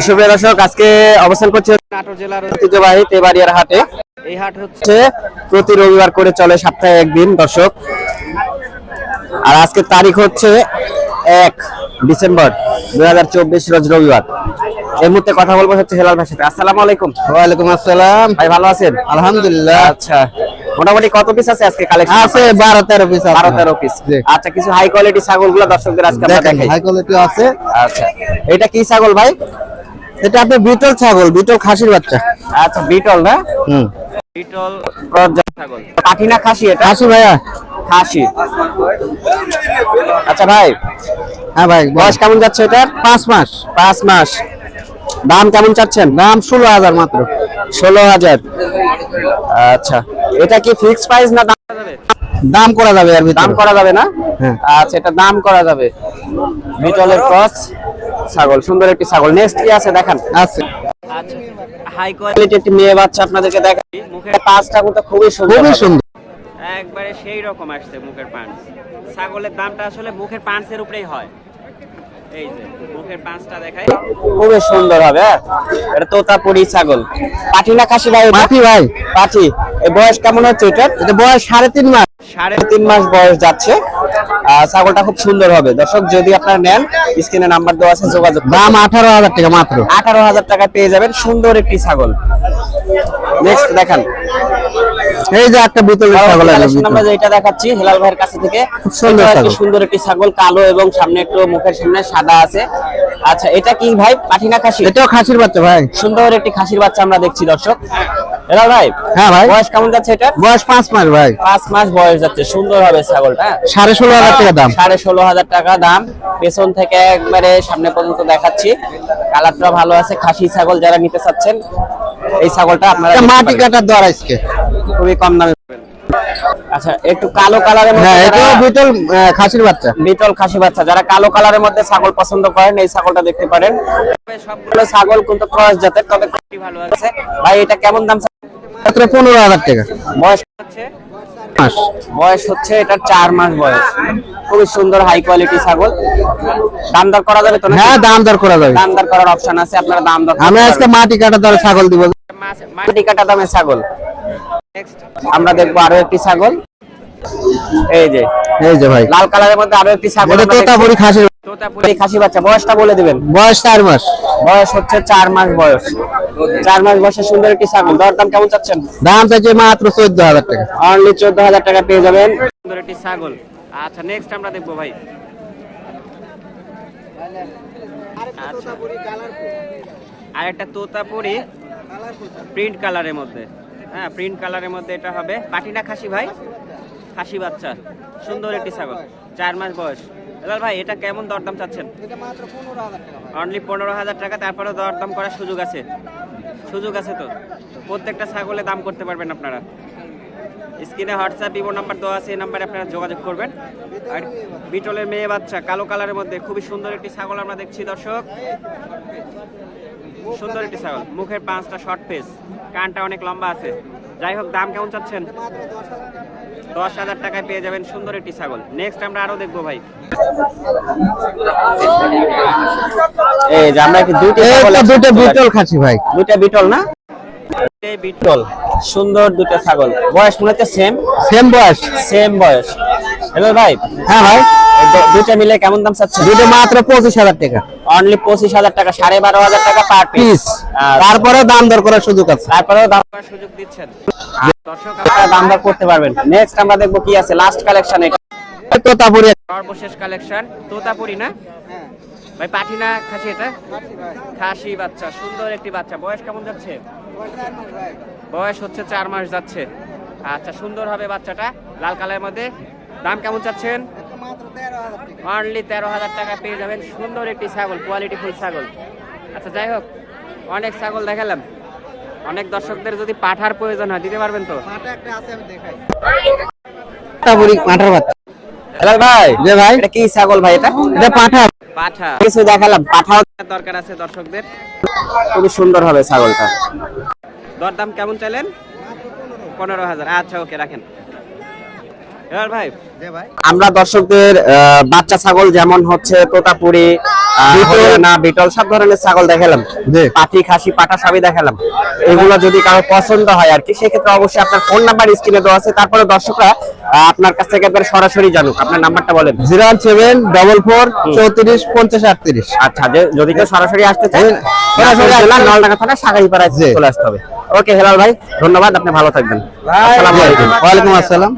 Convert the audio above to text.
সুপ্রিয় দর্শক আজকে অবস্থান করছে নাটোর জেলার ঐতিহ্যবাহী তেবাড়িয়ার হাটে। এই হাট হচ্ছে প্রতি রবিবার করে চলে সপ্তাহে একদিন দর্শক। আর আজকে তারিখ হচ্ছে এক ডিসেম্বর দুই হাজার চব্বিশ রোজ রবিবার। এই মুহূর্তে কথা বলব হচ্ছে হেলাল ভাই সাথে। আসসালামু আলাইকুম। ওয়ালাইকুম আসসালাম। ভাই ভালো আছেন? আলহামদুলিল্লাহ। আচ্ছা। মোটামুটি কত পিস আছে আজকে কালেকশন আছে বারো তেরো পিস বারো তেরো পিস আচ্ছা কিছু হাই কোয়ালিটি ছাগলগুলো দর্শকদের আজকে আমরা দেখাই। হাই কোয়ালিটি আছে। আচ্ছা। এটা কি ছাগল ভাই? এটা আপনার বিটল ছাগল বিটল খাসির বাচ্চা। আচ্ছা বিটল না? হুম। বিটল প্রজাত ছাগল। পাঠি না খাসি এটা? খাসি ভাইয়া। খাসি। আচ্ছা ভাই। হ্যাঁ ভাই বয়স কেমন যাচ্ছে এটার? পাঁচ মাস। পাঁচ মাস। দাম কেমন চাচ্ছেন? দাম ষোলো হাজার মাত্র। ষোলো হাজার। আচ্ছা এটা কি ফিক্স প্রাইস না দাম করা যাবে? দাম করা যাবে এর দাম করা যাবে না? হ্যাঁ। আচ্ছা এটা দাম করা যাবে। বিটলের ক্রস ছাগল সুন্দর একটি ছাগল। নেক্সট কি আছে দেখান? আছে। আচ্ছা। হাই কোয়ালিটি একটি মেয়ে বাচ্চা আপনাদেরকে দেখাই মুখের পাঁচটা কিন্তু খুবই সুন্দর। খুবই। সুন্দর। একবারে সেই রকম আসছে মুখের পাঁচ। ছাগলের দামটা আসলে মুখের পাঁচের উপরেই হয়। এই যে মুখের পাঁচটা দেখাই। খুবই সুন্দর হবে হ্যাঁ? এটা তোতাপুরি ছাগল। পাঠি না খাসি ভাই? মাটি ভাই। পাঠি। এই বয়স কেমন হচ্ছে এটার? এটা বয়স সাড়ে তিন মাস। সাড়ে সাড়ে তিন মাস বয়স যাচ্ছে। ছাগলটা খুব সুন্দর হবে। দর্শক যদি আপনারা নেন স্ক্রিনে নাম্বার দেওয়া আছে যোগাযোগ দাম আঠারো হাজার টাকা মাত্র। আঠারো হাজার টাকা পেয়ে যাবেন সুন্দর একটি ছাগল। নেক্সট দেখান। এই যে একটা বিটল ছাগল আমরা যেটা দেখাচ্ছি হেলাল ভাইয়ের কাছে থেকে খুব সুন্দর একটি ছাগল। সুন্দর একটি ছাগল কালো এবং সামনে একটু মুখের সামনে সাদা আছে। আচ্ছা এটা কি ভাই? পাঠি না খাসি? এটাও খাসির বাচ্চা ভাই। সুন্দর একটি খাসির বাচ্চা আমরা দেখছি দর্শক। ভাই হ্যাঁ ভাই। বয়স কেমন যাচ্ছে এটা? বয়স পাঁচ মাস ভাই। পাঁচ মাস বয়স যাচ্ছে সুন্দর হবে ছাগলটা হ্যাঁ? সাড়ে ষোলো হাজার টাকা দাম। সাড়ে ষোলো হাজার টাকা দাম। পেছন থেকে একবারে সামনে পর্যন্ত দেখাচ্ছি। কালারটা ভালো আছে খাসি ছাগল যারা নিতে চাচ্ছেন এই ছাগলটা আপনারা মাটি কাটার আজকে। খুবই কম দামে। আচ্ছা একটু কালো কালারের মধ্যে বিটল খাসির বাচ্চা। বিটল খাসি বাচ্চা যারা কালো কালারের মধ্যে ছাগল পছন্দ করেন এই ছাগলটা দেখতে পারেন। সবগুলো ছাগল কিন্তু ক্রস জাতের তবে কোয়ালিটি ভালো আছে। ভাই এটা কেমন দাম মাত্র পনেরো হাজার টাকা। বয়স হচ্ছে? মাস। বয়স হচ্ছে এটা চার মাস বয়স। খুবই সুন্দর হাই কোয়ালিটি ছাগল। দাম দর করা যাবে তো? হ্যাঁ দাম দর করা যাবে। দাম দর করার অপশন আছে আপনারা দাম দর আজকে মাটি দ্বারা ছাগল দিব। মাটি কাটা দামে ছাগল। আমরা দেখব আরও একটি ছাগল। এই যে। এই যে ভাই। লাল কালারের মধ্যে আরও একটি ছাগল এটা। তোতাপুরি খাসির তোতাপুরি খাসি বাচ্চা। বয়সটা বলে দিবেন। বয়স চার মাস। বয়স হচ্ছে চার মাস বয়স। চার মাস বয়সে সুন্দর একটি ছাগল। দরদাম কেমন চাচ্ছেন? দাম চাইছে মাত্র চোদ্দ হাজার টাকা। অনলি চোদ্দ হাজার টাকা পেয়ে যাবেন। সুন্দর একটি ছাগল। আচ্ছা নেক্সট আমরা দেখব ভাই। আচ্ছা। আর একটা তোতাপুরি প্রিন্ট কালারের মধ্যে। হ্যাঁ প্রিন্ট কালারের মধ্যে এটা হবে। পাটিনা খাসি ভাই? খাসি বাচ্চা। সুন্দর একটি ছাগল। চার মাস বয়স। এবার ভাই এটা কেমন দরদাম চাচ্ছেন? অনলি পনেরো হাজার টাকা তারপরেও দরদাম করার সুযোগ আছে। সুযোগ আছে তো? প্রত্যেকটা ছাগলে দাম করতে পারবেন আপনারা। স্ক্রিনে হোয়াটসঅ্যাপ ইমো নাম্বার দেওয়া আছে এই নাম্বারে আপনারা যোগাযোগ করবেন। আর বিটলের মেয়ে বাচ্চা কালো কালারের মধ্যে খুবই সুন্দর একটি ছাগল আমরা দেখছি দর্শক। সুন্দর একটি ছাগল। মুখের পাঁচটা শর্ট ফেস কানটা অনেক লম্বা আছে। যাই হোক দাম কেমন চাচ্ছেন? দশ হাজার টাকায় পেয়ে যাবেন সুন্দর একটি ছাগল। নেক্সট আমরা আরও দেখব ভাই। এই যে আমরা কি একসাথে দুটো বিটল। খাসি ভাই। দুইটা বিটল না? এই বিটল। বিটল সুন্দর দুটো ছাগল। বয়স মনে হচ্ছে সেম সেম বয়স। সেম বয়স। হ্যালো ভাই? হ্যাঁ ভাই। এই দু- দুইটা মিলে কেমন দাম চাচ্ছে দুটো মাত্র পঁচিশ হাজার টাকা। অনলি পঁচিশ হাজার টাকা সাড়ে বারো হাজার টাকা পার পিস পিস তারপরে দাম দর করার সুযোগ আছে। তারপরেও দাম করার সুযোগ দিচ্ছেন। দর্শক আপনারা দাম দর করতে পারবেন। নেক্সট আমরা দেখব কি আছে লাস্ট কালেকশন এটা। তোতাপুরি। সর্বশেষ কালেকশন তোতাপুরি না? ভাই পাঠি না খাসি এটা? খাসি বাচ্চা সুন্দর একটি বাচ্চা। বয়স কেমন যাচ্ছে? বয়স হচ্ছে চার মাস যাচ্ছে। আচ্ছা সুন্দর হবে বাচ্চাটা। লাল কালারের মধ্যে। দাম কেমন চাচ্ছেন? অনলি তেরো হাজার টাকা। পেয়ে যাবেন। সুন্দর একটি ছাগল কোয়ালিটি ফুল ছাগল। আচ্ছা যাই হোক অনেক ছাগল দেখালাম। অনেক দর্শকদের যদি পাঠার প্রয়োজন হয় দিতে পারবেন তো? তোতাপুরি বাচ্চা। হেলাল ভাই। যে ভাই। এটা কি ছাগল ভাই এটা? এটা পাঁঠা পাঠা কিছু দেখালাম পাঠাও দরকার আছে দর্শকদের। খুবই সুন্দর হবে ছাগলটা। দরদাম কেমন চাইলেন? পনেরো হাজার। আচ্ছা ওকে রাখেন। আমরা দর্শকদের বাচ্চা ছাগল যেমন হচ্ছে তোতাপুরি হরিয়ানা বিটল। সব ধরনের ছাগল দেখালাম। পাটি খাসি পাটা সবই দেখালাম। এগুলো যদি কারও পছন্দ হয় আর কি সেক্ষেত্রে অবশ্যই আপনার ফোন নাম্বার স্ক্রিনে দেওয়া আছে। তারপরে দর্শকরা আপনার কাছ থেকে একবার সরাসরি জানুক। আপনার নাম্বারটা বলেন। Zero one seven double four চৌত্রিশ পঞ্চাশ আটত্রিশ। আচ্ছা যদি কেউ সরাসরি আসতে চায় সরাসরি সরাসরি নলডাঙ্গা থানা সাগাইপাড়ায় চলে আসতে হবে। ওকে হেলাল ভাই ধন্যবাদ আপনি ভালো থাকবেন। আসসালামু আলাইকুম। ওয়ালাইকুম আসসালাম।